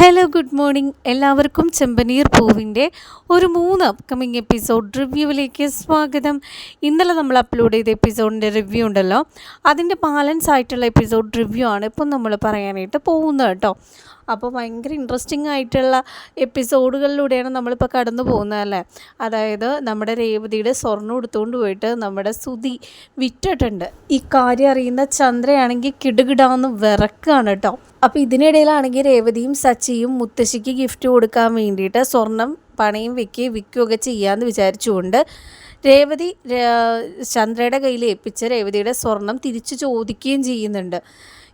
Hello good morning എല്ലാവർക്കും ചെമ്പനീർ പൂവിന്റെ ഒരു മൂന്ന് അപ്കമിങ് എപ്പിസോഡ് റിവ്യൂവിലേക്ക് സ്വാഗതം. ഇന്നലെ നമ്മൾ അപ്ലോഡ് ചെയ്ത എപ്പിസോഡിന്റെ റിവ്യൂ ഉണ്ടല്ലോ. അതിന്റെ ബാലൻസ് ആയിട്ടുള്ള എപ്പിസോഡ് റിവ്യൂ ആണ് ഇപ്പം നമ്മൾ പറയാനായിട്ട് പോകുന്നത് കേട്ടോ. അപ്പോൾ ഭയങ്കര ഇൻട്രസ്റ്റിംഗ് ആയിട്ടുള്ള എപ്പിസോഡുകളിലൂടെയാണ് നമ്മളിപ്പോൾ കടന്നു പോകുന്നത് അല്ലേ? അതായത് നമ്മുടെ രേവതിയുടെ സ്വർണം എടുത്തുകൊണ്ട് പോയിട്ട് നമ്മുടെ സുതി വിറ്റിട്ടുണ്ട്. ഈ കാര്യം അറിയുന്ന ചന്ദ്രയാണെങ്കിൽ കിടുകിടാന്ന് വിറക്കാണ് കേട്ടോ. അപ്പോൾ ഇതിനിടയിലാണെങ്കിൽ രേവതിയും സച്ചിയും മുത്തശ്ശിക്ക് ഗിഫ്റ്റ് കൊടുക്കാൻ വേണ്ടിയിട്ട് സ്വർണം പണയും വെക്കുകയും വിൽക്കുകയൊക്കെ ചെയ്യാമെന്ന് വിചാരിച്ചുകൊണ്ട് രേവതി ചന്ദ്രയുടെ കയ്യിൽ ഏൽപ്പിച്ച് രേവതിയുടെ സ്വർണം തിരിച്ചു ചോദിക്കുകയും ചെയ്യുന്നുണ്ട്.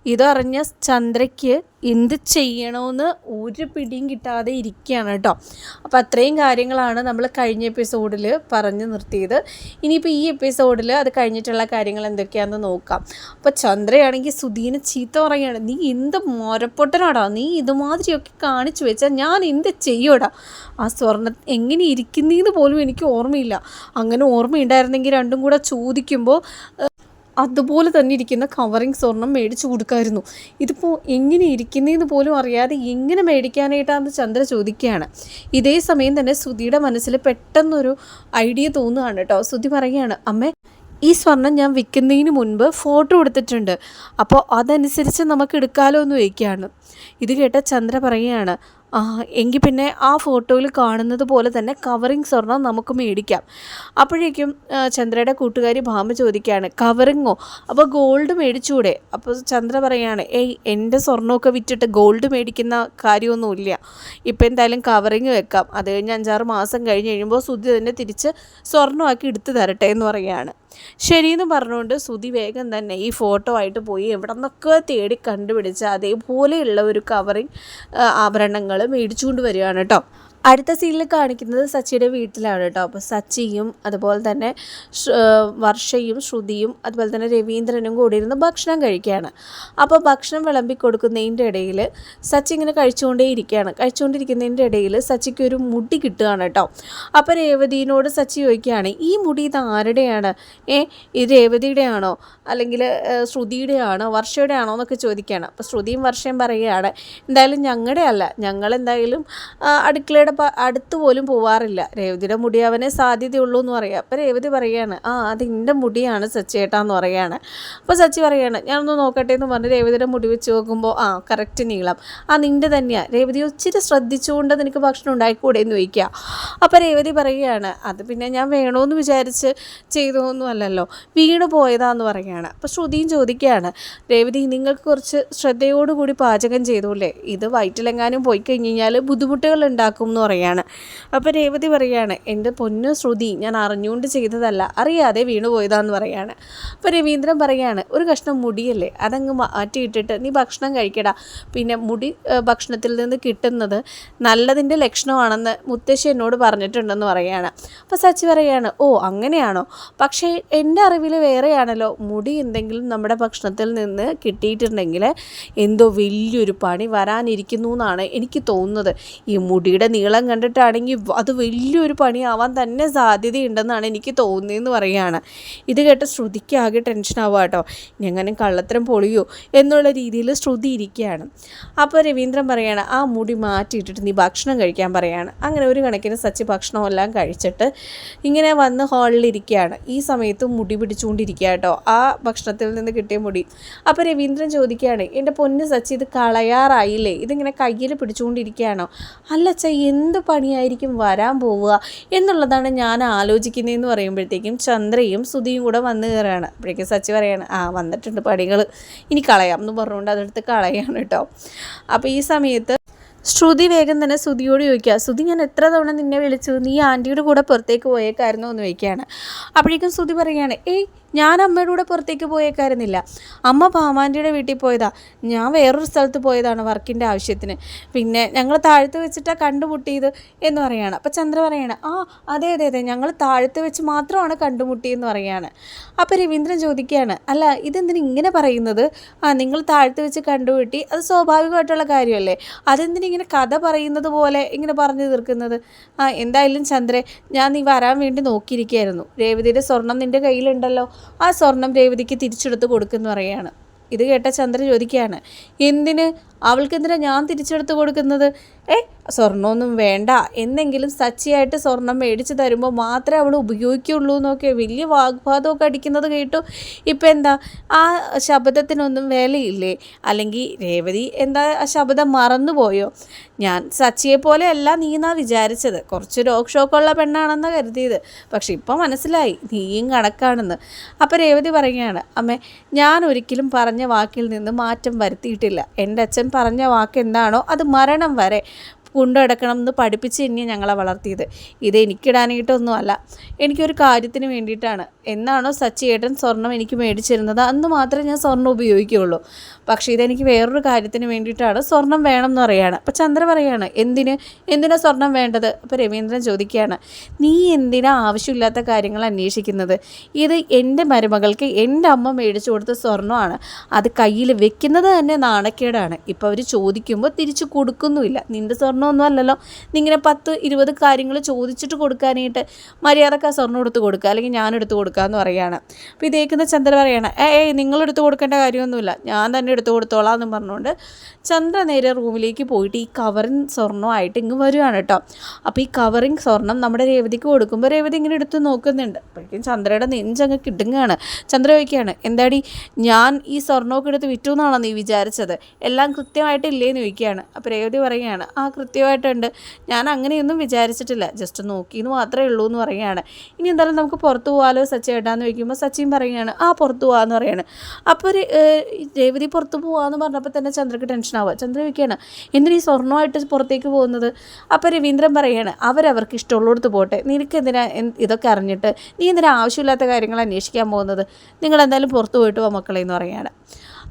ഇതറിഞ്ഞ ചന്ദ്രയ്ക്ക് എന്ത് ചെയ്യണമെന്ന് ഒരു പിടിയും കിട്ടാതെ ഇരിക്കുകയാണ് കേട്ടോ. അപ്പോൾ അത്രയും കാര്യങ്ങളാണ് നമ്മൾ കഴിഞ്ഞ എപ്പിസോഡിൽ പറഞ്ഞു നിർത്തിയത്. ഇനിയിപ്പോൾ ഈ എപ്പിസോഡിൽ അത് കഴിഞ്ഞിട്ടുള്ള കാര്യങ്ങൾ എന്തൊക്കെയാണെന്ന് നോക്കാം. അപ്പോൾ ചന്ദ്രയാണെങ്കിൽ സുധീനെ ചീത്ത പറയുകയാണ് നീ എന്ത് മോരപ്പൊട്ടനോടാ? നീ ഇതുമാതിരിയൊക്കെ കാണിച്ചു വെച്ചാൽ ഞാൻ എന്ത് ചെയ്യൂടാ ആ സ്വർണ എങ്ങനെ ഇരിക്കുന്നതെന്ന് പോലും എനിക്ക് ഓർമ്മയില്ല. അങ്ങനെ ഓർമ്മയുണ്ടായിരുന്നെങ്കിൽ രണ്ടും കൂടെ ചോദിക്കുമ്പോൾ അതുപോലെ തന്നെ ഇരിക്കുന്ന കവറിങ് സ്വർണം മേടിച്ചു കൊടുക്കായിരുന്നു. ഇതിപ്പോൾ എങ്ങനെ ഇരിക്കുന്നതെന്ന് പോലും അറിയാതെ എങ്ങനെ മേടിക്കാനായിട്ടാന്ന് ചന്ദ്ര ചോദിക്കുകയാണ്. ഇതേ സമയം തന്നെ സുധിയുടെ മനസ്സിൽ പെട്ടെന്നൊരു ഐഡിയ തോന്നുകയാണ് കേട്ടോ. സുധി പറയുകയാണ് അമ്മേ ഈ സ്വർണം ഞാൻ വിൽക്കുന്നതിന് മുൻപ് ഫോട്ടോ എടുത്തിട്ടുണ്ട്. അപ്പോൾ അതനുസരിച്ച് നമുക്ക് എടുക്കാമല്ലോ എന്ന് ചോദിക്കുകയാണ്. ഇത് കേട്ട ചന്ദ്ര പറയുകയാണ് എങ്കിൽ പിന്നെ ആ ഫോട്ടോയിൽ കാണുന്നത് പോലെ തന്നെ കവറിങ് സ്വർണം നമുക്ക് മേടിക്കാം. അപ്പോഴേക്കും ചന്ദ്രയുടെ കൂട്ടുകാരി ഭാമ ചോദിക്കുകയാണ് കവറിങ്ങോ? അപ്പോൾ ഗോൾഡ് മേടിച്ചൂടെ? അപ്പോൾ ചന്ദ്ര പറയാണ് ഏയ് എന്റെ സ്വർണമൊക്കെ വിറ്റിട്ട് ഗോൾഡ് മേടിക്കുന്ന കാര്യമൊന്നുമില്ല. ഇപ്പം എന്തായാലും കവറിങ് വെക്കാം. അത് കഴിഞ്ഞ് അഞ്ചാറ് മാസം കഴിഞ്ഞ് കഴിയുമ്പോൾ സുധി തന്നെ തിരിച്ച് സ്വർണമാക്കി എടുത്തു തരട്ടെ എന്ന് പറയുകയാണ് ശരിയെന്ന് പറഞ്ഞുകൊണ്ട് സുതി വേഗം തന്നെ ഈ ഫോട്ടോ ആയിട്ട് പോയി എവിടെ നിന്നൊക്കെ തേടി കണ്ടുപിടിച്ച് അതേപോലെയുള്ള ഒരു കവറിങ് ആഭരണങ്ങൾ മേടിച്ചുകൊണ്ട് വരികയാണ് കേട്ടോ. അടുത്ത സീനിൽ കാണിക്കുന്നത് സച്ചിയുടെ വീട്ടിലാണ് കേട്ടോ. അപ്പോൾ സച്ചിയും അതുപോലെ തന്നെ വർഷയും ശ്രുതിയും അതുപോലെ തന്നെ രവീന്ദ്രനും കൂടി ഇരുന്ന് ഭക്ഷണം കഴിക്കുകയാണ്. അപ്പോൾ ഭക്ഷണം വിളമ്പി കൊടുക്കുന്നതിന്റെ ഇടയിൽ സച്ചി ഇങ്ങനെ കഴിച്ചുകൊണ്ടേ ഇരിക്കുകയാണ്. കഴിച്ചുകൊണ്ടിരിക്കുന്നതിന്റെ ഇടയിൽ സച്ചിക്ക് ഒരു മുടി കിട്ടുകയാണ് കേട്ടോ. അപ്പോൾ രേവതിനോട് സച്ചി ചോദിക്കുകയാണ് ഈ മുടി ഇത് ആരുടെയാണ്? ഏ ഇത് രേവതിയുടെ ആണോ അല്ലെങ്കിൽ ശ്രുതിയുടെ ആണോ വർഷയുടെ ആണോ എന്നൊക്കെ ചോദിക്കുകയാണ്. അപ്പോൾ ശ്രുതിയും വർഷയും പറയുകയാണ് എന്തായാലും ഞങ്ങളുടെ അല്ല ഞങ്ങൾ എന്തായാലും അടുക്കളയുടെ അടുത്ത് പോലും പോവാറില്ല. രേവതിയുടെ മുടി അവനെ സാധ്യതയുള്ളൂ എന്ന് പറയാം. അപ്പോൾ രേവതി പറയുകയാണ് ആ അത് എന്റെ മുടിയാണ് സച്ചിയേട്ടാന്ന് പറയുകയാണ് അപ്പോൾ സച്ചി പറയുകയാണ് ഞാനൊന്ന് നോക്കട്ടെ എന്ന് പറഞ്ഞ് രേവതിയുടെ മുടി വെച്ച് നോക്കുമ്പോൾ ആ കറക്റ്റ് നീളം. ആ നിന്റെ തന്നെയാണ് രേവതി ഒച്ചിരി ശ്രദ്ധിച്ചുകൊണ്ട് നിനക്ക് ഭക്ഷണം ഉണ്ടായിക്കൂടെ എന്ന് ചോദിക്കുക അപ്പോൾ രേവതി പറയുകയാണ് അത് പിന്നെ ഞാൻ വേണമെന്ന് വിചാരിച്ച് ചെയ്തതൊന്നും അല്ലല്ലോ. വീണ് പോയതാന്ന് പറയുകയാണ് അപ്പോൾ ശ്രുതിയും ചോദിക്കുകയാണ് രേവതി നിങ്ങൾക്ക് കുറച്ച് ശ്രദ്ധയോടുകൂടി പാചകം ചെയ്തൂല്ലേ? ഇത് വയറ്റിലെങ്ങാനും പോയി കഴിഞ്ഞ് കഴിഞ്ഞാൽ ബുദ്ധിമുട്ടുകൾ ഉണ്ടാക്കും എന്ന് പറയാണ്. അപ്പോൾ രേവതി പറയാണ് എന്റെ പൊന്നു ശ്രുതി ഞാൻ അറിഞ്ഞുകൊണ്ട് ചെയ്തതല്ല അറിയാതെ വീണു പോയതാന്ന് അപ്പോൾ രവീന്ദ്രൻ പറയാണ് ഒരു കഷ്ണം മുടിയല്ലേ അതങ്ങ് മാറ്റിയിട്ടിട്ട് നീ ഭക്ഷണം കഴിക്കടാ. പിന്നെ മുടി ഭക്ഷണത്തിൽ നിന്ന് കിട്ടുന്നത് നല്ലതിന്റെ ലക്ഷണമാണെന്ന് മുത്തശ്ശി എന്നോട് പറഞ്ഞിട്ടുണ്ടെന്ന് പറയാണ്. അപ്പോൾ സച്ചി പറയാണ് ഓ അങ്ങനെയാണോ? പക്ഷേ എന്റെ അറിവിൽ വേറെയാണല്ലോ. മുടി എന്തെങ്കിലും നമ്മുടെ ഭക്ഷണത്തിൽ നിന്ന് കിട്ടിയിട്ടുണ്ടെങ്കിൽ എന്തോ വലിയൊരു പണി വരാനിരിക്കുന്നു എന്നാണ് എനിക്ക് തോന്നുന്നത്. ഈ മുടിയുടെ നീളം നീളം കണ്ടിട്ടാണെങ്കിൽ അത് വലിയൊരു പണിയാവാൻ തന്നെ സാധ്യതയുണ്ടെന്നാണ് എനിക്ക് തോന്നിയെന്ന് പറയുകയാണ്. ഇത് കേട്ട് ശ്രുതിക്ക് ആകെ ടെൻഷനാവുക കേട്ടോ. എങ്ങനെ കള്ളത്തരം പൊളിയോ എന്നുള്ള രീതിയിൽ ശ്രുതി ഇരിക്കുകയാണ്. അപ്പോൾ രവീന്ദ്രൻ പറയാണ് ആ മുടി മാറ്റിയിട്ടിട്ട് നീ ഭക്ഷണം കഴിക്കാൻ പറയാണ്. അങ്ങനെ ഒരു കണക്കിന് സച്ചി ഭക്ഷണമെല്ലാം കഴിച്ചിട്ട് ഇങ്ങനെ വന്ന് ഹാളിലിരിക്കുകയാണ് ഈ സമയത്ത് മുടി പിടിച്ചുകൊണ്ടിരിക്കുക കേട്ടോ. ആ ഭക്ഷണത്തിൽ നിന്ന് കിട്ടിയ മുടി. അപ്പോൾ രവീന്ദ്രൻ ചോദിക്കുകയാണ് എന്റെ പൊന്ന് സച്ചി ഇത് കളയാറായില്ലേ? ഇതിങ്ങനെ കയ്യിൽ പിടിച്ചുകൊണ്ടിരിക്കുകയാണോ? അല്ല ച എന്ത് പണിയായിരിക്കും വരാൻ പോവുക എന്നുള്ളതാണ് ഞാൻ ആലോചിക്കുന്നതെന്ന് പറയുമ്പോഴത്തേക്കും ചന്ദ്രയും സുധിയും കൂടെ വന്നു കയറുകയാണ്. അപ്പോഴേക്കും സച്ചി പറയാണ് ആ വന്നിട്ടുണ്ട് പണികൾ ഇനി കളയാം എന്ന് പറഞ്ഞുകൊണ്ട് അതെടുത്ത് കളയാണ് കേട്ടോ. അപ്പോൾ ഈ സമയത്ത് ശ്രുതി വേഗം തന്നെ ശ്രുതിയോട് ചോദിക്കുക ശ്രുതി ഞാൻ എത്ര തവണ നിന്നെ വിളിച്ചു? നീ ആന്റിയുടെ കൂടെ പുറത്തേക്ക് പോയേക്കായിരുന്നു? എന്ന് ചോദിക്കുകയാണ്. അപ്പോഴേക്കും ശ്രുതി പറയുകയാണ് ഏയ് ഞാൻ അമ്മയുടെ കൂടെ പുറത്തേക്ക് പോയേക്കായിരുന്നില്ല. അമ്മ പാമാന്റിയുടെ വീട്ടിൽ പോയതാ. ഞാൻ വേറൊരു സ്ഥലത്ത് പോയതാണ് വർക്കിന്റെ ആവശ്യത്തിന്. പിന്നെ ഞങ്ങൾ താഴത്ത് വെച്ചിട്ടാണ് കണ്ടുമുട്ടിയത് എന്ന് പറയുകയാണ് അപ്പോൾ ചന്ദ്ര പറയാണ് ആ അതെ അതെ അതെ ഞങ്ങൾ താഴത്ത് വെച്ച് മാത്രമാണ് കണ്ടുമുട്ടിയെന്ന് പറയുകയാണ് അപ്പോൾ രവീന്ദ്രൻ ചോദിക്കുകയാണ് അല്ല ഇതെന്തിനു ഇങ്ങനെ പറയുന്നത്? ആ നിങ്ങൾ താഴത്ത് വെച്ച് കണ്ടുമുട്ടി അത് സ്വാഭാവികമായിട്ടുള്ള കാര്യമല്ലേ? അതെന്തിനിങ്ങനെ കഥ പറയുന്നത് പോലെ ഇങ്ങനെ പറഞ്ഞു തീർക്കുന്നത്? ആ എന്തായാലും ചന്ദ്രൻ ഞാൻ നീ വരാൻ വേണ്ടി നോക്കിയിരിക്കുകയായിരുന്നു. രേവതിയുടെ സ്വർണം നിന്റെ കയ്യിലുണ്ടല്ലോ. ആ സ്വർണം രേവതിക്ക് തിരിച്ചെടുത്ത് കൊടുക്കുന്നു പറയുകയാണ്. ഇത് കേട്ട ചന്ദ്ര ചോദിക്കുകയാണ് എന്തിന്? അവൾക്കെന്തിനാ ഞാൻ തിരിച്ചെടുത്ത് കൊടുക്കുന്നത്? ഏ സ്വർണമൊന്നും വേണ്ട. എന്നെങ്കിലും സച്ചിയായിട്ട് സ്വർണം മേടിച്ച് തരുമ്പോൾ മാത്രമേ അവൾ ഉപയോഗിക്കുള്ളൂ എന്നൊക്കെ വലിയ വാഗ്വാദമൊക്കെ അടിക്കുന്നത് കേട്ടു. ഇപ്പം എന്താ? ആ ശബ്ദത്തിനൊന്നും വിലയില്ലേ? അല്ലെങ്കിൽ രേവതി എന്താ ആ ശബ്ദം മറന്നുപോയോ? ഞാൻ സച്ചിയെ പോലെ അല്ല നീ എന്നാ വിചാരിച്ചത്. കുറച്ച് രോഗ് ഷോക്കുള്ള പെണ്ണാണെന്ന് കരുതിയത്. പക്ഷെ ഇപ്പം മനസ്സിലായി. നീയും കണക്കാണെന്ന്. അപ്പം രേവതി പറയുകയാണ് അമ്മേ ഞാൻ ഒരിക്കലും പറഞ്ഞ വാക്കിൽ നിന്ന് മാറ്റം വരുത്തിയിട്ടില്ല. എന്റെ അച്ഛൻ പറഞ്ഞ വാക്ക് എന്താണോ അത് മരണം വരെ. കൊണ്ടുനടക്കണം എന്ന് പഠിപ്പിച്ച് തന്നെയാണ് ഞങ്ങളെ വളർത്തിയത്. ഇത് എനിക്കിടാനായിട്ടൊന്നുമല്ല. എനിക്കൊരു കാര്യത്തിന് വേണ്ടിയിട്ടാണ്. എന്നാണോ സച്ചിയേട്ടൻ സ്വർണം എനിക്ക് മേടിച്ചിരുന്നത്? അന്ന് മാത്രമേ ഞാൻ സ്വർണം ഉപയോഗിക്കുകയുള്ളൂ. പക്ഷേ ഇതെനിക്ക് വേറൊരു കാര്യത്തിന് വേണ്ടിയിട്ടാണ് സ്വർണം വേണം എന്ന് പറയുകയാണ് അപ്പോൾ ചന്ദ്ര പറയാണ് എന്തിന്? എന്തിനാ സ്വർണം വേണ്ടത്? അപ്പോൾ രവീന്ദ്രൻ ചോദിക്കുകയാണ് നീ എന്തിനാ ആവശ്യമില്ലാത്ത കാര്യങ്ങൾ അന്വേഷിക്കുന്നത്? ഇത് എന്റെ മരുമകൾക്ക് എന്റെ അമ്മ മേടിച്ചു കൊടുത്ത സ്വർണമാണ് അത് കയ്യിൽ വെക്കുന്നത് തന്നെ നാണക്കേടാണ്. ഇപ്പോൾ അവർ ചോദിക്കുമ്പോൾ തിരിച്ചു കൊടുക്കുന്നുമില്ല. നിന്റെ സ്വർണമൊന്നും അല്ലല്ലോ? നിങ്ങനെ പത്ത് ഇരുപത് കാര്യങ്ങൾ ചോദിച്ചിട്ട് കൊടുക്കാനായിട്ട് മര്യാദയ്ക്ക് ആ സ്വർണം എടുത്ത് കൊടുക്കുക. അല്ലെങ്കിൽ ഞാൻ എടുത്ത് കൊടുക്കുക എന്ന് പറയുകയാണ്. അപ്പോൾ ഇതേക്കുന്ന ചന്ദ്ര പറയാണ് ഏ നിങ്ങൾ എടുത്ത് കൊടുക്കേണ്ട കാര്യമൊന്നുമില്ല. ഞാൻ തന്നെ എടുത്ത് കൊടുത്തോളാം എന്ന് പറഞ്ഞുകൊണ്ട് ചന്ദ്ര നേരെ റൂമിലേക്ക് പോയിട്ട് ഈ കവറിങ് സ്വർണമായിട്ട് ഇങ്ങ് വരുവാണ് കേട്ടോ. അപ്പോൾ ഈ കവറിങ് സ്വർണം നമ്മുടെ രേവതിക്ക് കൊടുക്കുമ്പോൾ രേവതി ഇങ്ങനെ എടുത്ത് നോക്കുന്നുണ്ട്. അപ്പോഴേക്കും ചന്ദ്രയുടെ നെഞ്ചങ്ങ് കിടുങ്ങാണ്. ചന്ദ്ര ചോദിക്കുകയാണ് എന്താടി ഞാൻ ഈ സ്വർണമൊക്കെ എടുത്ത് വിറ്റു എന്നാണോ നീ വിചാരിച്ചത്? എല്ലാം കൃത്യമായിട്ട് ഇല്ലേന്ന് ചോദിക്കുകയാണ്. അപ്പോൾ രേവതി പറയുകയാണ് ആ കൃത്യമായിട്ടുണ്ട്. ഞാൻ അങ്ങനെയൊന്നും വിചാരിച്ചിട്ടില്ല. ജസ്റ്റ് നോക്കി എന്ന് മാത്രമേ ഉള്ളൂ എന്ന് പറയുകയാണ്. ഇനി എന്തായാലും നമുക്ക് പുറത്ത് പോകാലോ സച്ചി ഏട്ടാന്ന് ചോദിക്കുമ്പോൾ സച്ചിൻ പറയുകയാണ് ആ പുറത്ത് പോകാമെന്ന് പറയാണ് അപ്പോൾ ഒരു രേവതി പുറത്ത് പോകാമെന്ന് പറഞ്ഞപ്പോൾ തന്നെ ചന്ദ്രക്ക് ടെൻഷനാവുക ചന്ദ്ര ചോദിക്കുകയാണ് എന്തിനീ സ്വർണമായിട്ട് പുറത്തേക്ക് പോകുന്നത്? അപ്പോൾ രവീന്ദ്രൻ പറയുകയാണ് അവരവർക്ക് ഇഷ്ടമുള്ളിടത്ത് പോട്ടെ. നിനക്ക് എന്തിനാ ഇതൊക്കെ അറിഞ്ഞിട്ട്? നീ എന്തിനാ ആവശ്യമില്ലാത്ത കാര്യങ്ങൾ അന്വേഷിക്കാൻ പോകുന്നത്? നിങ്ങൾ എന്തായാലും പുറത്ത് പോയിട്ട് പോകാം മക്കളെ എന്ന് പറയുകയാണ്.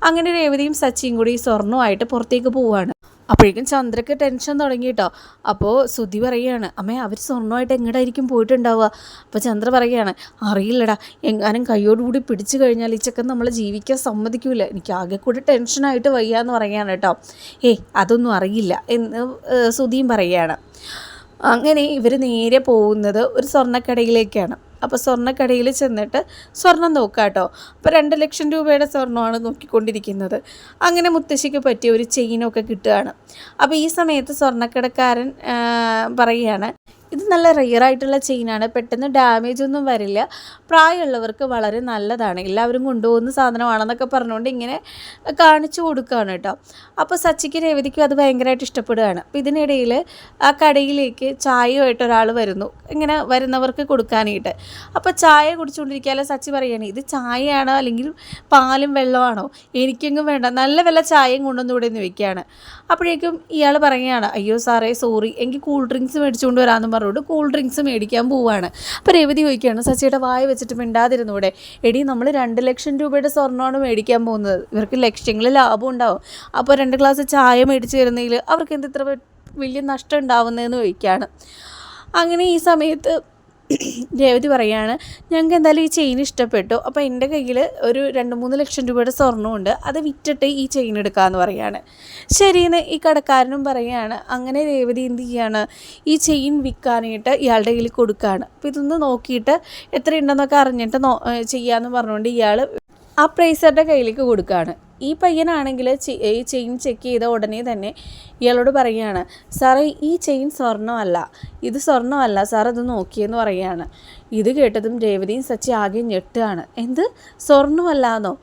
അങ്ങനെ രേവതിയും സച്ചിയും കൂടി സ്വർണമായിട്ട് പുറത്തേക്ക് പോവുകയാണ് അപ്പോഴേക്കും ചന്ദ്രക്ക് ടെൻഷൻ തുടങ്ങി കേട്ടോ അപ്പോൾ സുധി പറയുകയാണ് അമ്മേ അവർ സ്വർണമായിട്ട് എങ്ങടായിരിക്കും പോയിട്ടുണ്ടാവുക? അപ്പോൾ ചന്ദ്ര പറയുകയാണ് അറിയില്ലടാ എങ്ങാനും കൈയോടുകൂടി പിടിച്ചു കഴിഞ്ഞാൽ ഈ നമ്മളെ ജീവിക്കാൻ സമ്മതിക്കൂല. എനിക്ക് ആകെ കൂടി ടെൻഷനായിട്ട് വയ്യാന്ന് പറയുകയാണ് കേട്ടോ. ഏയ് അതൊന്നും അറിയില്ല എന്ന് സുധിയും പറയുകയാണ്. അങ്ങനെ ഇവർ നേരെ പോകുന്നത് ഒരു സ്വർണക്കടയിലേക്കാണ്. അപ്പോൾ സ്വർണക്കടയിൽ ചെന്നിട്ട് സ്വർണം നോക്കുക കേട്ടോ അപ്പോൾ രണ്ട് ലക്ഷം രൂപയുടെ സ്വർണമാണ് നോക്കിക്കൊണ്ടിരിക്കുന്നത്. അങ്ങനെ മുത്തശ്ശിക്ക് പറ്റിയ ഒരു ചെയിനൊക്കെ കിട്ടുകയാണ്. അപ്പോൾ ഈ സമയത്ത് സ്വർണക്കടക്കാരൻ പറയുകയാണ് ഇത് നല്ല റെയർ ആയിട്ടുള്ള ചെയിനാണ് പെട്ടെന്ന് ഡാമേജ് ഒന്നും വരില്ല. പ്രായമുള്ളവർക്ക് വളരെ നല്ലതാണ്. എല്ലാവരും കൊണ്ടുപോകുന്ന സാധനമാണെന്നൊക്കെ പറഞ്ഞുകൊണ്ട് ഇങ്ങനെ കാണിച്ചു കൊടുക്കുകയാണ് കേട്ടോ. അപ്പോൾ സച്ചിക്ക് രേവതിക്കും അത് ഭയങ്കരമായിട്ട് ഇഷ്ടപ്പെടുകയാണ്. അപ്പോൾ ഇതിനിടയിൽ ആ കടയിലേക്ക് ചായയുമായിട്ട് ഒരാൾ വരുന്നു. ഇങ്ങനെ വരുന്നവർക്ക് കൊടുക്കാനായിട്ട്. അപ്പോൾ ചായ കുടിച്ചുകൊണ്ടിരിക്കാതെ സച്ചി പറയുകയാണ് ഇത് ചായയാണോ അല്ലെങ്കിൽ പാലും വെള്ളമാണോ? എനിക്കെങ്കിലും വേണ്ട. നല്ല വല്ല ചായയും കൊണ്ടുവന്നു ഇവിടെ നിന്ന് വയ്ക്കുകയാണ് അപ്പോഴേക്കും ഇയാൾ പറയുകയാണ് അയ്യോ സാറേ സോറി എനിക്ക് കൂൾ ഡ്രിങ്ക്സ് മേടിച്ചുകൊണ്ട് വരാമെന്ന് പറഞ്ഞുകൊണ്ട് കൂൾ ഡ്രിങ്ക്സ് മേടിക്കാൻ പോവുകയാണ് അപ്പോൾ രവതി ചോദിക്കുകയാണ് സച്ചിയുടെ വായ വെച്ചിട്ട് മിണ്ടാതിരുന്നൂടെ? എടി നമ്മൾ രണ്ട് ലക്ഷം രൂപയുടെ സ്വർണമാണ് മേടിക്കാൻ പോകുന്നത്. ഇവർക്ക് ലക്ഷ്യങ്ങളിൽ ലാഭം ഉണ്ടാവും. അപ്പോൾ രണ്ട് ഗ്ലാസ് ചായ മേടിച്ച് തരുന്നതിൽ അവർക്ക് എന്ത് ഇത്ര വലിയ നഷ്ടം ഉണ്ടാവുന്നതെന്ന് ചോദിക്കുകയാണ്. അങ്ങനെ ഈ സമയത്ത് രേവതി പറയാണ് ഞങ്ങൾക്ക് എന്തായാലും ഈ ചെയിൻ ഇഷ്ടപ്പെട്ടു. അപ്പോൾ എന്റെ കയ്യിൽ ഒരു രണ്ട് മൂന്ന് ലക്ഷം രൂപയുടെ സ്വർണമുണ്ട് അത് വിറ്റിട്ട് ഈ ചെയിൻ എടുക്കാമെന്ന് പറയാണ്. ശരിയെന്ന് ഈ കടക്കാരനും പറയാണ് അങ്ങനെ രേവതി എന്ത് ചെയ്യാണ്? ഈ ചെയിൻ വിൽക്കാനായിട്ട് ഇയാളുടെ കയ്യിൽ കൊടുക്കുകയാണ് അപ്പോൾ ഇതൊന്ന് നോക്കിയിട്ട് എത്രയുണ്ടെന്നൊക്കെ അറിഞ്ഞിട്ട് നോ ചെയ്യാമെന്ന് പറഞ്ഞുകൊണ്ട് ഇയാൾ ആ പ്രൈസറുടെ കയ്യിലേക്ക് കൊടുക്കുകയാണ് ഈ പയ്യനാണെങ്കിൽ ഈ ചെയിൻ ചെക്ക് ചെയ്ത ഉടനെ തന്നെ ഇയാളോട് പറയുകയാണ് സാറേ ഈ ചെയിൻ സ്വർണമല്ല. ഇത് സ്വർണമല്ല. സാർ ഇത് നോക്കിയെന്ന് പറയുകയാണ്. ഇത് കേട്ടതും രേവതിയും സച്ചി ആകെ ഞെട്ടുകയാണ്. എന്ത്? സ്വർണമല്ലാന്നോ?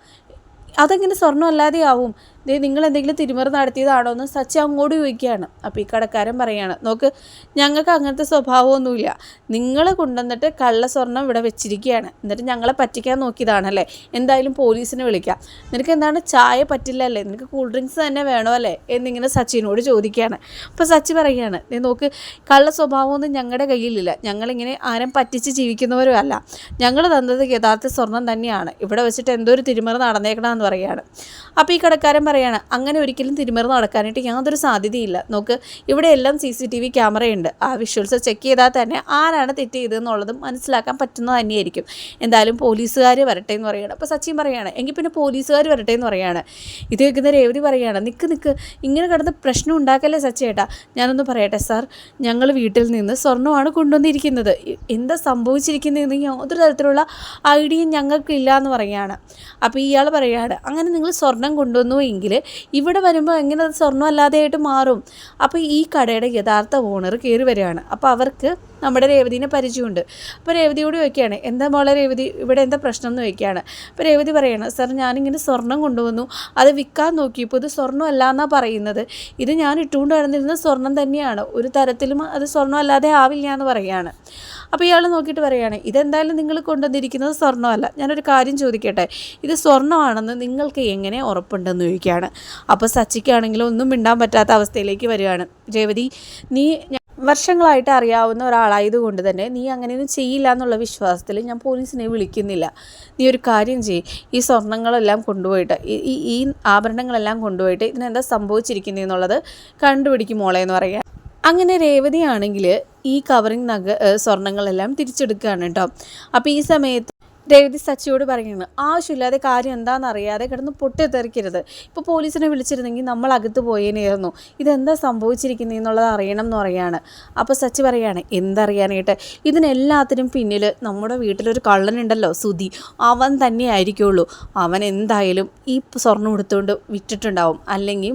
അതെങ്ങനെ സ്വർണമല്ലാതെ ആവും നിങ്ങൾ എന്തെങ്കിലും തിരിമറി നടത്തിയതാണോ എന്ന് സച്ചി അങ്ങോട്ട് ചോദിക്കുകയാണ്. അപ്പോൾ ഈ കടക്കാരൻ പറയുകയാണ് നോക്ക് ഞങ്ങൾക്ക് അങ്ങനത്തെ സ്വഭാവമൊന്നുമില്ല. നിങ്ങൾ കൊണ്ടുവന്നിട്ട് കള്ള സ്വർണം ഇവിടെ വെച്ചിരിക്കുകയാണ്. എന്നിട്ട് ഞങ്ങളെ പറ്റിക്കാൻ നോക്കിയതാണല്ലേ? എന്തായാലും പോലീസിനെ വിളിക്കാം. നിനക്ക് എന്താണ്? ചായ പറ്റില്ല അല്ലേ നിനക്ക് കൂൾ ഡ്രിങ്ക്സ് തന്നെ വേണോ അല്ലേ? എന്നിങ്ങനെ സച്ചിനോട് ചോദിക്കുകയാണ്. അപ്പോൾ സച്ചി പറയുകയാണ് നീ നോക്ക് കള്ള സ്വഭാവമൊന്നും ഞങ്ങളുടെ കയ്യിലില്ല. ഞങ്ങളിങ്ങനെ ആരും പറ്റിച്ച് ജീവിക്കുന്നവരും അല്ല. ഞങ്ങൾ തന്നത് യഥാർത്ഥ സ്വർണം തന്നെയാണ്. ഇവിടെ വെച്ചിട്ട് എന്തോ ഒരു തിരിമറി നടന്നേക്കണമെന്ന് പറയുകയാണ് അപ്പോൾ ഈ കടക്കാരൻ പറയുകയാണ് പറയാണ് അങ്ങനെ ഒരിക്കലും തിരുമറി നടക്കാനായിട്ട് യാതൊരു സാധ്യതയില്ല. നോക്ക് ഇവിടെ എല്ലാം സി സി ടി വി ക്യാമറയുണ്ട്. ആ വിഷ്വൽസ് ചെക്ക് ചെയ്താൽ തന്നെ ആരാണ് തെറ്റ് ചെയ്തതെന്നുള്ളതും മനസ്സിലാക്കാൻ പറ്റുന്നത് തന്നെയായിരിക്കും. എന്തായാലും പോലീസുകാർ വരട്ടെ എന്ന് പറയുകയാണ് അപ്പോൾ സച്ചിൻ പറയുകയാണ് എങ്കിൽ പിന്നെ പോലീസുകാർ വരട്ടെ എന്ന് പറയുകയാണ് ഇത് കേൾക്കുന്ന രേവതി പറയുകയാണ് നിൽക്ക് നിൽക്ക് ഇങ്ങനെ കിടന്ന് പ്രശ്നം ഉണ്ടാക്കല്ലേ സച്ചേട്ടാ ഞാനൊന്ന് പറയട്ടെ സാർ ഞങ്ങൾ വീട്ടിൽ നിന്ന് സ്വർണമാണ് കൊണ്ടുവന്നിരിക്കുന്നത്. എന്താ സംഭവിച്ചിരിക്കുന്നതെന്ന് യാതൊരു തരത്തിലുള്ള ഐഡിയയും ഞങ്ങൾക്കില്ല എന്ന് പറയുകയാണ് അപ്പോൾ ഇയാൾ പറയുകയാണ് അങ്ങനെ നിങ്ങൾ സ്വർണം കൊണ്ടുവന്നു എങ്കിൽ ഇവിടെ വരുമ്പോൾ എങ്ങനെ അത് സ്വർണം അല്ലാതെയായിട്ട് മാറും? അപ്പോൾ ഈ കടയുടെ യഥാർത്ഥ ഓണർ കയറി വരികയാണ്. അപ്പോൾ അവർക്ക് നമ്മുടെ രേവതിനെ പരിചയമുണ്ട്. അപ്പോൾ രേവതിയോട് ചോദിക്കുകയാണ് എന്താ മോളെ രേവതി? ഇവിടെ എന്താ പ്രശ്നം? എന്ന് ചോദിക്കുകയാണ്. അപ്പോൾ രേവതി പറയാണ് സാർ ഞാനിങ്ങനെ സ്വർണം കൊണ്ടുവന്നു. അത് വിൽക്കാൻ നോക്കിയപ്പോൾ ഇത് സ്വർണം അല്ല എന്നാണ് പറയുന്നത്. ഇത് ഞാൻ ഇട്ടുകൊണ്ട് നടന്നിരുന്ന സ്വർണം തന്നെയാണ്. ഒരു തരത്തിലും അത് സ്വർണമല്ലാതെ ആവില്ല എന്ന് പറയുകയാണ് അപ്പോൾ ഇയാൾ നോക്കിയിട്ട് പറയുകയാണ് ഇതെന്തായാലും നിങ്ങൾ കൊണ്ടുവന്നിരിക്കുന്നത് സ്വർണമല്ല. ഞാനൊരു കാര്യം ചോദിക്കട്ടെ? ഇത് സ്വർണമാണെന്ന് നിങ്ങൾക്ക് എങ്ങനെ ഉറപ്പുണ്ടെന്ന് ചോദിക്കുകയാണ്. അപ്പോൾ സച്ചിക്കാണെങ്കിലും ഒന്നും മിണ്ടാൻ പറ്റാത്ത അവസ്ഥയിലേക്ക് വരികയാണ്. രേവതി നീ വർഷങ്ങളായിട്ട് അറിയാവുന്ന ഒരാളായതുകൊണ്ട് തന്നെ നീ അങ്ങനെയൊന്നും ചെയ്യില്ല എന്നുള്ള വിശ്വാസത്തിൽ ഞാൻ പോലീസിനെ വിളിക്കുന്നില്ല. നീ ഒരു കാര്യം ചെയ്യ്. ഈ സ്വർണങ്ങളെല്ലാം കൊണ്ടുപോയിട്ട് ഈ ഈ ആഭരണങ്ങളെല്ലാം കൊണ്ടുപോയിട്ട് ഇതിനെന്താ സംഭവിച്ചിരിക്കുന്നത് എന്നുള്ളത് കണ്ടുപിടിക്കും മോളെ എന്ന് പറയുക അങ്ങനെ രേവതിയാണെങ്കിൽ ഈ കവറിങ് നഗ സ്വർണങ്ങളെല്ലാം തിരിച്ചെടുക്കുകയാണ് കേട്ടോ. അപ്പോൾ ഈ സമയത്ത് രേവതി സച്ചിയോട് പറയുന്നത് ആവശ്യമില്ലാതെ കാര്യം എന്താണെന്ന് അറിയാതെ കിടന്ന് പൊട്ടിത്തെറിക്കരുത്. ഇപ്പോൾ പോലീസിനെ വിളിച്ചിരുന്നെങ്കിൽ നമ്മൾ അകത്ത് പോയേനെയായിരുന്നു ഇതെന്താ സംഭവിച്ചിരിക്കുന്നത് എന്നുള്ളത് അറിയണം എന്ന് പറയാണ്. അപ്പോൾ സച്ചി പറയാണ് എന്തറിയാനായിട്ട്? ഇതിനെല്ലാത്തിനും പിന്നിൽ നമ്മുടെ വീട്ടിലൊരു കള്ളനുണ്ടല്ലോ സുധി. അവൻ തന്നെ ആയിരിക്കുള്ളൂ. അവൻ എന്തായാലും ഈ സ്വർണം എടുത്തുകൊണ്ട് വിറ്റിട്ടുണ്ടാവും. അല്ലെങ്കിൽ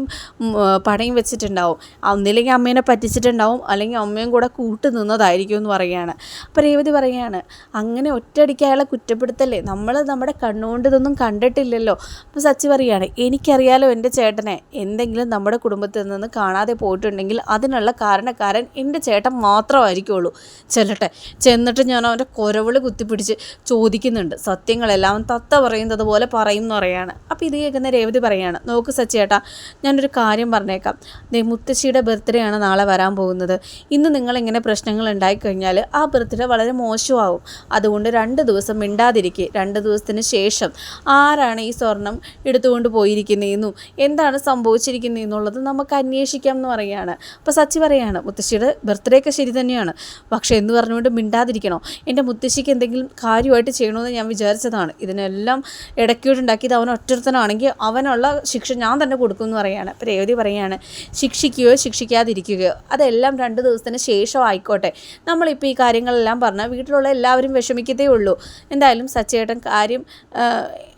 പടയും വെച്ചിട്ടുണ്ടാവും. ഒന്നില്ലെങ്കിൽ അമ്മേനെ പറ്റിച്ചിട്ടുണ്ടാവും. അല്ലെങ്കിൽ അമ്മയും കൂടെ കൂട്ട് നിന്നതായിരിക്കും എന്ന് പറയുകയാണ് അപ്പോൾ രേവതി പറയുകയാണ് അങ്ങനെ ഒറ്റയടിക്ക് കുറ്റപ്പെടുത്തി കുറ്റപ്പെടുത്തല്ലേ നമ്മൾ നമ്മുടെ കണ്ണുകൊണ്ട് ഇതൊന്നും കണ്ടിട്ടില്ലല്ലോ. അപ്പോൾ സച്ചി പറയുകയാണ് എനിക്കറിയാലോ എന്റെ ചേട്ടനെ എന്തെങ്കിലും നമ്മുടെ കുടുംബത്തിൽ നിന്ന് കാണാതെ പോയിട്ടുണ്ടെങ്കിൽ അതിനുള്ള കാരണക്കാരൻ എന്റെ ചേട്ടൻ മാത്രമായിരിക്കുള്ളൂ. ചെല്ലട്ടെ. ചെന്നിട്ട് ഞാൻ അവന്റെ കുരവിൾ കുത്തിപ്പിടിച്ച് ചോദിക്കുന്നുണ്ട്. സത്യങ്ങളെല്ലാം തത്ത പറയുന്നത് പോലെ പറയും എന്ന് അപ്പോൾ ഇത് കേൾക്കുന്ന രേവതി പറയാണ് നോക്ക് സച്ചേട്ടാ ഞാനൊരു കാര്യം പറഞ്ഞേക്കാം. ദേ മുത്തശ്ശിയുടെ ബർത്ത്ഡേ ആണ് നാളെ വരാൻ പോകുന്നത്. ഇന്ന് നിങ്ങളിങ്ങനെ പ്രശ്നങ്ങൾ ഉണ്ടായിക്കഴിഞ്ഞാൽ ആ ബർത്ത്ഡേ വളരെ മോശമാവും. അതുകൊണ്ട് രണ്ട് ദിവസം മിണ്ടാതെ മിണ്ടാതിരിക്കുക രണ്ട് ദിവസത്തിന് ശേഷം ആരാണ് ഈ സ്വർണം എടുത്തുകൊണ്ട് പോയിരിക്കുന്നതെന്നും എന്താണ് സംഭവിച്ചിരിക്കുന്നതെന്നുള്ളത് നമുക്ക് അന്വേഷിക്കാം എന്ന് പറയുകയാണ്. അപ്പോൾ സച്ചി പറയുകയാണ് മുത്തശ്ശിയുടെ ബർത്ത്ഡേ ഒക്കെ ശരി തന്നെയാണ്. പക്ഷേ എന്ന് പറഞ്ഞുകൊണ്ട് മിണ്ടാതിരിക്കണോ? എന്റെ മുത്തശ്ശിക്ക് എന്തെങ്കിലും കാര്യമായിട്ട് ചെയ്യണമെന്ന് ഞാൻ വിചാരിച്ചതാണ്. ഇതിനെല്ലാം ഇടയ്ക്കോട്ടുണ്ടാക്കിയത് അവൻ ഒറ്റത്തനാണെങ്കിൽ അവനുള്ള ശിക്ഷ ഞാൻ തന്നെ കൊടുക്കും എന്ന് പറയുകയാണ്. അപ്പോൾ രേവതി പറയുകയാണ് ശിക്ഷിക്കുകയോ ശിക്ഷിക്കാതിരിക്കുകയോ അതെല്ലാം രണ്ട് ദിവസത്തിന് ശേഷം ആയിക്കോട്ടെ. നമ്മളിപ്പോൾ ഈ കാര്യങ്ങളെല്ലാം പറഞ്ഞാൽ വീട്ടിലുള്ള എല്ലാവരും വിഷമിക്കത്തേ ഉള്ളൂ. എന്തായാലും എന്തായാലും സച്ചേട്ടൻ കാര്യം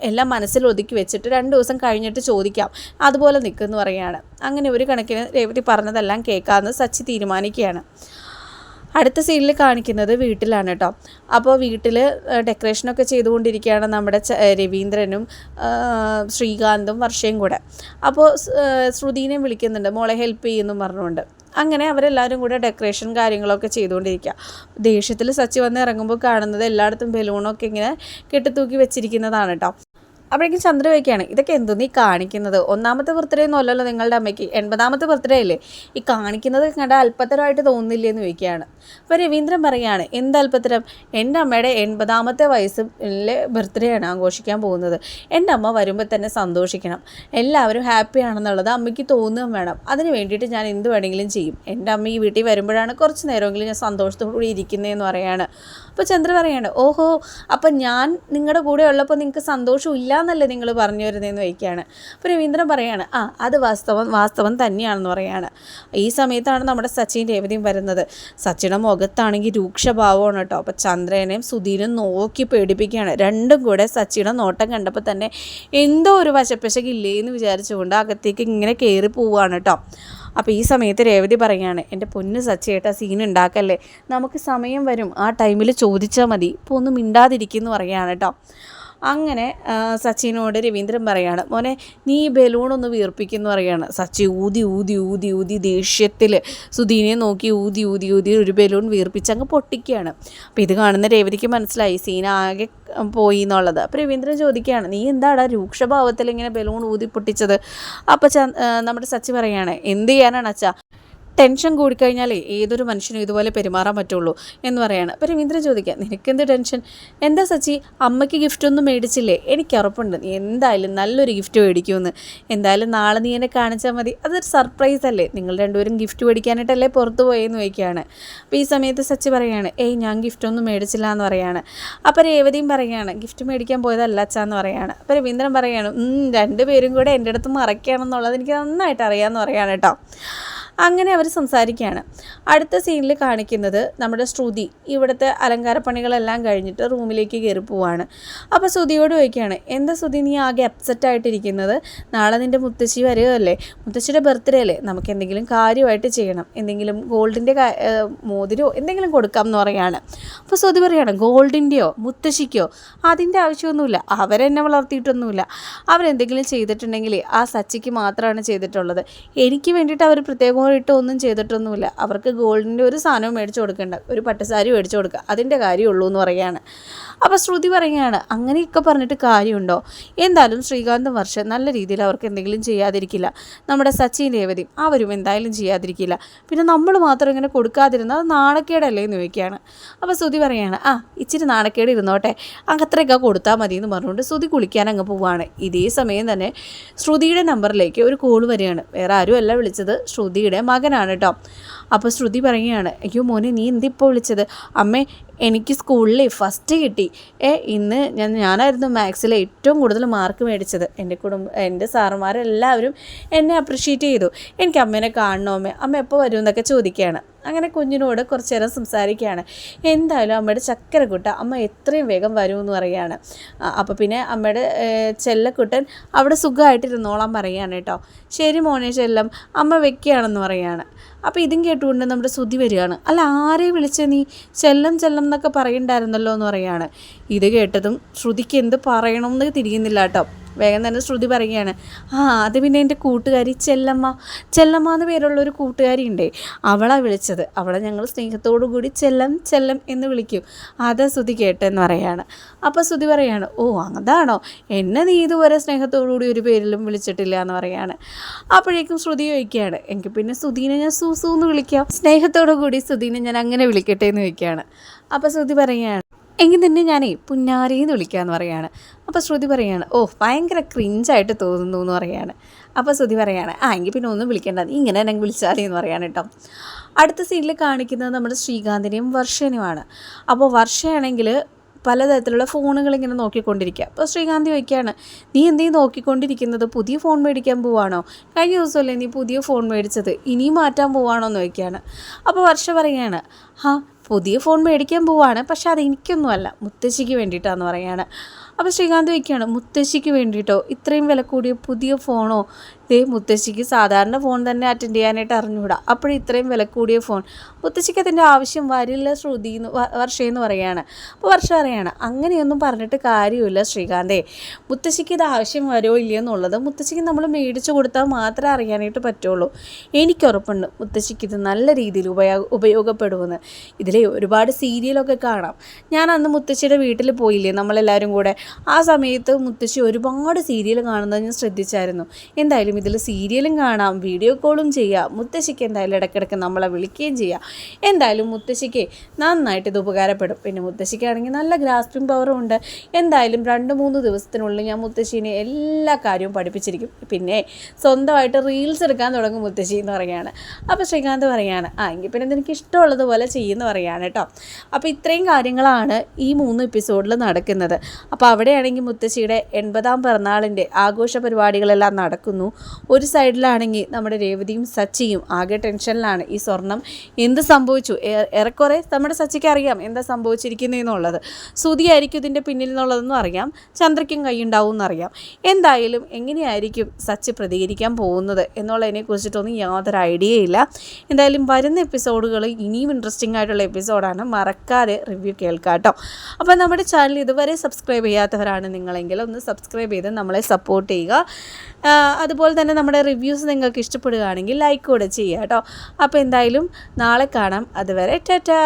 എല്ലാം മനസ്സിൽ ഒതുക്കി വെച്ചിട്ട് രണ്ട് ദിവസം കഴിഞ്ഞിട്ട് ചോദിക്കാം. അതുപോലെ നിൽക്കുമെന്ന് പറയുകയാണ്. അങ്ങനെ ഒരു കണക്കിന് രേവതി പറഞ്ഞതെല്ലാം കേൾക്കാമെന്ന് സച്ചി തീരുമാനിക്കുകയാണ്. അടുത്ത സീനിൽ കാണിക്കുന്നത് വീട്ടിലാണ് കേട്ടോ. അപ്പോൾ വീട്ടിൽ ഡെക്കറേഷനൊക്കെ ചെയ്തുകൊണ്ടിരിക്കുകയാണ് നമ്മുടെ രവീന്ദ്രനും ശ്രീകാന്തും വർഷയും കൂടെ. അപ്പോൾ ശ്രുതിനെ വിളിക്കുന്നുണ്ട്. മോളെ ഹെൽപ്പ് ചെയ്യുന്നു പറഞ്ഞുകൊണ്ട്. അങ്ങനെ അവരെല്ലാവരും കൂടെ ഡെക്കറേഷൻ കാര്യങ്ങളൊക്കെ ചെയ്തുകൊണ്ടിരിക്കുക. ദേഷ്യത്തിൽ സച്ചി വന്ന് ഇറങ്ങുമ്പോൾ കാണുന്നത് എല്ലായിടത്തും ബലൂണൊക്കെ ഇങ്ങനെ കെട്ടിത്തൂക്കി വെച്ചിരിക്കുന്നതാണ് കേട്ടോ അപ്പോഴേക്കും ചന്ദ്ര വയ്ക്കുകയാണ്. ഇതൊക്കെ എന്തു നീ കാണിക്കുന്നത്? ഒന്നാമത്തെ ബർത്ത്ഡേ ഒന്നും അല്ലല്ലോ നിങ്ങളുടെ അമ്മയ്ക്ക്. എൺപതാമത്തെ ബർത്ത്ഡേ അല്ലേ? ഈ കാണിക്കുന്നത് കണ്ട അല്പത്തരമായിട്ട് തോന്നുന്നില്ലേ എന്ന് ചോദിക്കുകയാണ്. അപ്പോൾ രവീന്ദ്രൻ പറയുകയാണ് എന്ത് അല്പത്തരം? എന്റെ അമ്മയുടെ എൺപതാമത്തെ വയസ്സിലെ ബർത്ത്ഡേ ആണ് ആഘോഷിക്കാൻ പോകുന്നത്. എന്റെ അമ്മ വരുമ്പോൾ തന്നെ സന്തോഷിക്കണം. എല്ലാവരും ഹാപ്പി ആണെന്നുള്ളത് അമ്മയ്ക്ക് തോന്നുകയും വേണം. അതിന് വേണ്ടിയിട്ട് ഞാൻ എന്ത് വേണമെങ്കിലും ചെയ്യും. എന്റെ അമ്മ ഈ വീട്ടിൽ വരുമ്പോഴാണ് കുറച്ച് നേരമെങ്കിലും ഞാൻ സന്തോഷത്തോടു കൂടി ഇരിക്കുന്നതെന്ന് പറയാണ് അപ്പോൾ ചന്ദ്ര പറയാണ് ഓഹോ അപ്പം ഞാൻ നിങ്ങളുടെ കൂടെ ഉള്ളപ്പോൾ നിങ്ങൾക്ക് സന്തോഷം ഇല്ല എന്നല്ലേ നിങ്ങൾ പറഞ്ഞു വരുന്നതെന്ന് വയ്ക്കുകയാണ് അപ്പോൾ രവീന്ദ്രൻ പറയാണ് ആ അത് വാസ്തവം വാസ്തവം തന്നെയാണെന്ന് പറയാണ്. ഈ സമയത്താണ് നമ്മുടെ സച്ചിൻ രേവതിയും വരുന്നത്. സച്ചിയുടെ മുഖത്താണെങ്കിൽ രൂക്ഷഭാവമാണ് കേട്ടോ. അപ്പോൾ ചന്ദ്രനെയും സുധീനും നോക്കി പേടിപ്പിക്കുകയാണ്. രണ്ടും കൂടെ സച്ചിയുടെ നോട്ടം കണ്ടപ്പോൾ തന്നെ എന്തോ ഒരു വശപ്പശകില്ലേ എന്ന് വിചാരിച്ചുകൊണ്ട് അകത്തേക്ക് ഇങ്ങനെ കയറി പോവുകയാണ് കേട്ടോ. അപ്പോൾ ഈ സമയത്ത് രേവതി പറയുകയാണ് എന്റെ പൊന്ന് സച്ചേട്ട സീൻ ഉണ്ടാക്കല്ലേ? നമുക്ക് സമയം വരും. ആ ടൈമിൽ ചോദിച്ചാൽ മതി. ഇപ്പോൾ ഒന്നും മിണ്ടാതിരിക്കുന്നു പറയുകയാണ് കേട്ടോ അങ്ങനെ സച്ചിനോട് രവീന്ദ്രൻ പറയാണ് മോനെ നീ ബലൂണൊന്ന് വീർപ്പിക്കുന്നു പറയാണ്. സച്ചി ഊതി ഊതി ഊതി ഊതി ദേഷ്യത്തിൽ സുധീനെ നോക്കി ഊതി ഊതി ഊതി ഒരു ബലൂൺ വീർപ്പിച്ച് അങ്ങ് പൊട്ടിക്കുകയാണ്. അപ്പോൾ ഇത് കാണുന്ന രേവതിക്ക് മനസ്സിലായി സീന ആകെ പോയി എന്നുള്ളത്. അപ്പോൾ രവീന്ദ്രൻ ചോദിക്കുകയാണ് നീ എന്താടാ രൂക്ഷഭാവത്തിൽ ഇങ്ങനെ ബലൂൺ ഊതി പൊട്ടിച്ചത്? അപ്പോൾ നമ്മുടെ സച്ചി പറയാണ് എന്ത് ചെയ്യാനാണ് അച്ഛാ? ടെൻഷൻ കൂടിക്കഴിഞ്ഞാലേ ഏതൊരു മനുഷ്യനും ഇതുപോലെ പെരുമാറാൻ പറ്റുള്ളൂ എന്ന് പറയാണ്. അപ്പോൾ രവീന്ദ്രൻ ചോദിക്കാം നിനക്കെന്ത് ടെൻഷൻ? എന്താ സച്ചി അമ്മയ്ക്ക് ഗിഫ്റ്റ് ഒന്നും മേടിച്ചില്ലേ? എനിക്ക് ഉറപ്പുണ്ട്. നീ എന്തായാലും നല്ലൊരു ഗിഫ്റ്റ് മേടിക്കുമെന്ന്. എന്തായാലും നാളെ നീ എന്നെ കാണിച്ചാൽ മതി. അതൊരു സർപ്രൈസ് അല്ലേ? നിങ്ങൾ രണ്ടുപേരും ഗിഫ്റ്റ് മേടിക്കാനായിട്ടല്ലേ പുറത്ത് പോയെന്ന് ചോദിക്കുകയാണ് അപ്പോൾ ഈ സമയത്ത് സച്ചി പറയുകയാണ് ഏയ് ഞാൻ ഗിഫ്റ്റ് ഒന്നും മേടിച്ചില്ല എന്ന് പറയാണ്. അപ്പോൾ രേവതിയും പറയുകയാണ് ഗിഫ്റ്റ് മേടിക്കാൻ പോയതല്ല അച്ഛാന്ന് പറയാണ്. അപ്പോൾ രവീന്ദ്രൻ പറയുകയാണ് രണ്ടുപേരും കൂടെ എന്റെ അടുത്ത് മറയ്ക്കുകയാണെന്നുള്ളത് എനിക്ക് നന്നായിട്ട് അറിയാമെന്ന് പറയാണ് കേട്ടോ അങ്ങനെ അവർ സംസാരിക്കുകയാണ്. അടുത്ത സീനിൽ കാണിക്കുന്നത് നമ്മുടെ ശ്രുതി. ഇവിടുത്തെ അലങ്കാരപ്പണികളെല്ലാം കഴിഞ്ഞിട്ട് റൂമിലേക്ക് കയറി പോവാണ്. അപ്പോൾ ശ്രുതിയോട് ചോദിക്കുകയാണ് എന്താ ശ്രുതി നീ ആകെ അപ്സെറ്റ് ആയിട്ടിരിക്കുന്നത്? നാളെ നിന്റെ മുത്തശ്ശി വരികയല്ലേ? മുത്തശ്ശിയുടെ ബർത്ത്ഡേ അല്ലേ? നമുക്ക് എന്തെങ്കിലും കാര്യമായിട്ട് ചെയ്യണം. എന്തെങ്കിലും ഗോൾഡിന്റെ മോതിരോ എന്തെങ്കിലും കൊടുക്കാം എന്ന് പറയുകയാണ് അപ്പോൾ ശ്രുതി പറയുകയാണ് ഗോൾഡിന്റെയോ മുത്തശ്ശിക്കോ? അതിന്റെ ആവശ്യമൊന്നുമില്ല. അവരെന്നെ വളർത്തിയിട്ടൊന്നുമില്ല. അവരെന്തെങ്കിലും ചെയ്തിട്ടുണ്ടെങ്കിൽ ആ സച്ചിക്ക് മാത്രമാണ് ചെയ്തിട്ടുള്ളത്. എനിക്ക് വേണ്ടിയിട്ട് അവർ പ്രത്യേകം ഇട്ട് ഒന്നും ചെയ്തിട്ടൊന്നുമില്ല. അവർക്ക് ഗോൾഡിന്റെ ഒരു സാധനവും മേടിച്ചു കൊടുക്കേണ്ട. ഒരു പട്ടുസാരി മേടിച്ചു കൊടുക്കുക അതിന്റെ കാര്യമുള്ളൂ എന്ന് പറയുകയാണ്. അപ്പോൾ ശ്രുതി പറയുകയാണ് അങ്ങനെയൊക്കെ പറഞ്ഞിട്ട് കാര്യമുണ്ടോ? എന്തായാലും ശ്രീകാന്തും വർഷം നല്ല രീതിയിൽ അവർക്ക് എന്തെങ്കിലും ചെയ്യാതിരിക്കില്ല. നമ്മുടെ സച്ചിൻ രേവതി അവരും എന്തായാലും ചെയ്യാതിരിക്കില്ല. പിന്നെ നമ്മൾ മാത്രം ഇങ്ങനെ കൊടുക്കാതിരുന്നാൽ അത് നാണക്കേടല്ലേ എന്ന് ചോദിക്കുകയാണ്. അപ്പോൾ ശ്രുതി പറയുകയാണ് ആ ഇച്ചിരി നാണക്കേട് ഇരുന്നോട്ടെ. അത്രയൊക്കെ കൊടുത്താൽ മതി എന്ന് പറഞ്ഞുകൊണ്ട് ശ്രുതി കുളിക്കാൻ അങ്ങ് പോവുകയാണ് ഇതേ സമയം തന്നെ ശ്രുതിയുടെ നമ്പറിലേക്ക് ഒരു കോൾ വരികയാണ്. വേറെ ആരും അല്ല വിളിച്ചത്. ശ്രുതിയുടെ മകനാണ് കേട്ടോ. അപ്പോൾ ശ്രുതി പറയുകയാണ് അയ്യോ മോനെ നീ എന്തിപ്പോൾ വിളിച്ചത്? അമ്മേ എനിക്ക് സ്കൂളിൽ ഫസ്റ്റ് കിട്ടി. ഏ ഇന്ന് ഞാൻ ഞാനായിരുന്നു മാത്സിൽ ഏറ്റവും കൂടുതൽ മാർക്ക് മേടിച്ചത്. എന്റെ കുടുംബ എന്റെ സാറുമാരെല്ലാവരും എന്നെ അപ്രിഷ്യേറ്റ് ചെയ്തു. എനിക്ക് അമ്മേനെ കാണണോ അമ്മ അമ്മ എപ്പോൾ വരും എന്നൊക്കെ ചോദിക്കുകയാണ്. അങ്ങനെ കുഞ്ഞിനോട് കുറച്ച് നേരം സംസാരിക്കുകയാണ്. എന്തായാലും അമ്മയുടെ ചക്കരക്കുട്ട അമ്മ എത്രയും വേഗം വരുമെന്ന് പറയുകയാണ്. അപ്പോൾ പിന്നെ അമ്മയുടെ ചെല്ലക്കുട്ടൻ അവിടെ സുഖമായിട്ടിരുന്നോളാം പറയുകയാണ് കേട്ടോ. ശരി മോനെ ചെല്ലം. അമ്മ വെക്കുകയാണെന്ന് പറയുകയാണ്. അപ്പോൾ ഇതും കേട്ടുകൊണ്ട് നമ്മുടെ ശ്രുതി വരികയാണ്. അല്ല ആരെ വിളിച്ച നീ? ചെല്ലം ചെല്ലം എന്നൊക്കെ പറയണ്ടായിരുന്നല്ലോ എന്ന് പറയുകയാണ് ഇത് കേട്ടതും ശ്രുതിക്ക് എന്ത് പറയണമെന്ന് തിരിയുന്നില്ല കേട്ടോ. വേഗം തന്നെ ശ്രുതി പറയുകയാണ് ആ അത് പിന്നെ എന്റെ കൂട്ടുകാരി ചെല്ലമ്മ. ചെല്ലമ്മ എന്ന് പേരുള്ള ഒരു കൂട്ടുകാരി ഉണ്ടേ. അവളാണ് വിളിച്ചത്. അവളെ ഞങ്ങൾ സ്നേഹത്തോടു കൂടി ചെല്ലം ചെല്ലം എന്ന് വിളിക്കും. അതാ ശ്രുതി കേട്ടെന്ന് പറയാണ്. അപ്പോൾ ശ്രുതി പറയാണ് ഓ അതാണോ? എന്നെ നീ ഇതുവരെ സ്നേഹത്തോടു കൂടി ഒരു പേരിലും വിളിച്ചിട്ടില്ല എന്ന് പറയാണ്. അപ്പോഴേക്കും ശ്രുതി ചോദിക്കുകയാണ് എനിക്ക് പിന്നെ ശ്രുതിനെ ഞാൻ സൂസു എന്ന് വിളിക്കാം? സ്നേഹത്തോടു കൂടി ശ്രുതിനെ ഞാൻ അങ്ങനെ വിളിക്കട്ടെ എന്ന് ചോദിക്കുകയാണ്. അപ്പോൾ ശ്രുതി പറയുകയാണ് എങ്കിൽ തന്നെ ഞാനേ പുന്നാരേന്ന് വിളിക്കാമെന്ന് പറയാണ്. അപ്പോൾ ശ്രുതി പറയാണ് ഓ ഭയങ്കര ക്രിഞ്ചായിട്ട് തോന്നുന്നു എന്ന് പറയാണ്. അപ്പോൾ ശ്രുതി പറയാണ് ആ എങ്കിൽ പിന്നെ ഒന്നും വിളിക്കേണ്ട നീ ഇങ്ങനെ തന്നെ വിളിച്ചാലേ എന്ന് പറയാണ് കേട്ടോ. അടുത്ത സീനിൽ കാണിക്കുന്നത് നമ്മുടെ ശ്രീകാന്തിനെയും വർഷനുമാണ് അപ്പോൾ വർഷയാണെങ്കിൽ പലതരത്തിലുള്ള ഫോണുകൾ ഇങ്ങനെ നോക്കിക്കൊണ്ടിരിക്കുക. അപ്പോൾ ശ്രീകാന്തി ചോദിക്കുകയാണ് നീ എന്തേ നോക്കിക്കൊണ്ടിരിക്കുന്നത്? പുതിയ ഫോൺ മേടിക്കാൻ പോവാണോ? കഴിഞ്ഞ ദിവസമല്ലേ നീ പുതിയ ഫോൺ മേടിച്ചത്? ഇനിയും മാറ്റാൻ പോവാണോ? എന്ന് ചോദിക്കുകയാണ്. അപ്പോൾ വർഷ പറയുകയാണ് ഹാ പുതിയ ഫോൺ മേടിക്കാൻ പോവാണ്. പക്ഷെ അത് എനിക്കൊന്നുമല്ല. മുത്തശ്ശിക്ക് വേണ്ടിയിട്ടാന്ന് പറയാണ് അപ്പോൾ ശ്രീകാന്ത് വയ്ക്കുകയാണ് മുത്തശ്ശിക്ക് വേണ്ടിയിട്ടോ ഇത്രയും വില കൂടിയ പുതിയ ഫോണോ? ദേ മുത്തശ്ശിക്ക് സാധാരണ ഫോൺ തന്നെ അറ്റൻഡ് ചെയ്യാനായിട്ട് അറിഞ്ഞുകൂടാ അപ്പോൾ ഇത്രയും വില കൂടിയ ഫോൺ. മുത്തശ്ശിക്ക് അതിന്റെ ആവശ്യം വരില്ല ശ്രുതി എന്ന് വർഷയെന്ന് പറയുകയാണ്. അപ്പോൾ വർഷം അറിയാണ് അങ്ങനെയൊന്നും പറഞ്ഞിട്ട് കാര്യമില്ല ശ്രീകാന്തേ. മുത്തശ്ശിക്ക് ഇത് ആവശ്യം വരുമോ ഇല്ലയോ എന്നുള്ളത് മുത്തശ്ശിക്ക് നമ്മൾ മേടിച്ചു കൊടുത്താൽ മാത്രമേ അറിയാനായിട്ട് പറ്റുള്ളൂ. എനിക്ക് ഉറപ്പുണ്ട് മുത്തശ്ശിക്ക് ഇത് നല്ല രീതിയിൽ ഉപയോഗ ഉപയോഗപ്പെടുമെന്ന്. ഇതിലെ ഒരുപാട് സീരിയലൊക്കെ കാണാം. ഞാൻ അന്ന് മുത്തശ്ശിയുടെ വീട്ടിൽ പോയില്ലേ നമ്മളെല്ലാവരും കൂടെ? ആ സമയത്ത് മുത്തശ്ശി ഒരുപാട് സീരിയൽ കാണുന്നത് ഞാൻ ശ്രദ്ധിച്ചായിരുന്നു. എന്തായാലും ഇതിൽ സീരിയലും കാണാം വീഡിയോ കോളും ചെയ്യാം. മുത്തശ്ശിക്ക് എന്തായാലും ഇടയ്ക്കിടയ്ക്ക് നമ്മളെ വിളിക്കുകയും ചെയ്യാം. എന്തായാലും മുത്തശ്ശിക്ക് നന്നായിട്ട് ഇത് ഉപകാരപ്പെടും. പിന്നെ മുത്തശ്ശിക്കാണെങ്കിൽ നല്ല ഗ്രാസ്പിംഗ് പവറും ഉണ്ട്. എന്തായാലും രണ്ട് മൂന്ന് ദിവസത്തിനുള്ളിൽ ഞാൻ മുത്തശ്ശീനെ എല്ലാ കാര്യവും പഠിപ്പിച്ചിരിക്കും. പിന്നെ സ്വന്തമായിട്ട് റീൽസ് എടുക്കാൻ തുടങ്ങും മുത്തശ്ശി എന്ന് പറയുകയാണ്. അപ്പോൾ ശ്രീകാന്ത് പറയുകയാണ് ആ എങ്കിൽ പിന്നെ എനിക്ക് ഇഷ്ടമുള്ളതുപോലെ ചെയ്യുമെന്ന് പറയുകയാണ് കേട്ടോ. അപ്പോൾ ഇത്രയും കാര്യങ്ങളാണ് ഈ മൂന്ന് എപ്പിസോഡിൽ നടക്കുന്നത്. അപ്പോൾ അവിടെയാണെങ്കിൽ മുത്തശ്ശിയുടെ എൺപതാം പിറന്നാളിന്റെ ആഘോഷ പരിപാടികളെല്ലാം നടക്കുന്നു. ഒരു സൈഡിലാണെങ്കിൽ നമ്മുടെ രേവതിയും സച്ചിയും ആകെ ടെൻഷനിലാണ് ഈ സ്വർണം എന്ത് സംഭവിച്ചു? ഏറെക്കുറെ നമ്മുടെ സച്ചിക്ക് അറിയാം എന്താ സംഭവിച്ചിരിക്കുന്നതെന്നുള്ളത് സുതിയായിരിക്കും ഇതിന്റെ പിന്നിൽ നിന്നുള്ളതെന്നും അറിയാം. ചന്ദ്രയ്ക്കും കൈയുണ്ടാവും എന്നറിയാം എന്തായാലും എങ്ങനെയായിരിക്കും സച്ചി പ്രതികരിക്കാൻ പോകുന്നത് എന്നുള്ളതിനെ കുറിച്ചിട്ടൊന്നും യാതൊരു ഐഡിയ ഇല്ല. എന്തായാലും വരുന്ന എപ്പിസോഡുകൾ ഇനിയും ഇൻട്രസ്റ്റിംഗ് ആയിട്ടുള്ള എപ്പിസോഡാണ്. മറക്കാതെ റിവ്യൂ കേൾക്കാം കേട്ടോ അപ്പോൾ നമ്മുടെ ചാനൽ ഇതുവരെ സബ്സ്ക്രൈബ് ചെയ്യാത്തവരാണ് നിങ്ങളെങ്കിൽ ഒന്ന് സബ്സ്ക്രൈബ് ചെയ്ത് നമ്മളെ സപ്പോർട്ട് ചെയ്യുക. അതുപോലെ തന്നെ നമ്മുടെ റിവ്യൂസ് നിങ്ങൾക്ക് ഇഷ്ടപ്പെടുകയാണെങ്കിൽ ലൈക്ക് കൂടെ ചെയ്യുക കേട്ടോ. അപ്പോൾ എന്തായാലും നാളെ കാണാം. അതുവരെ ടാറ്റാ.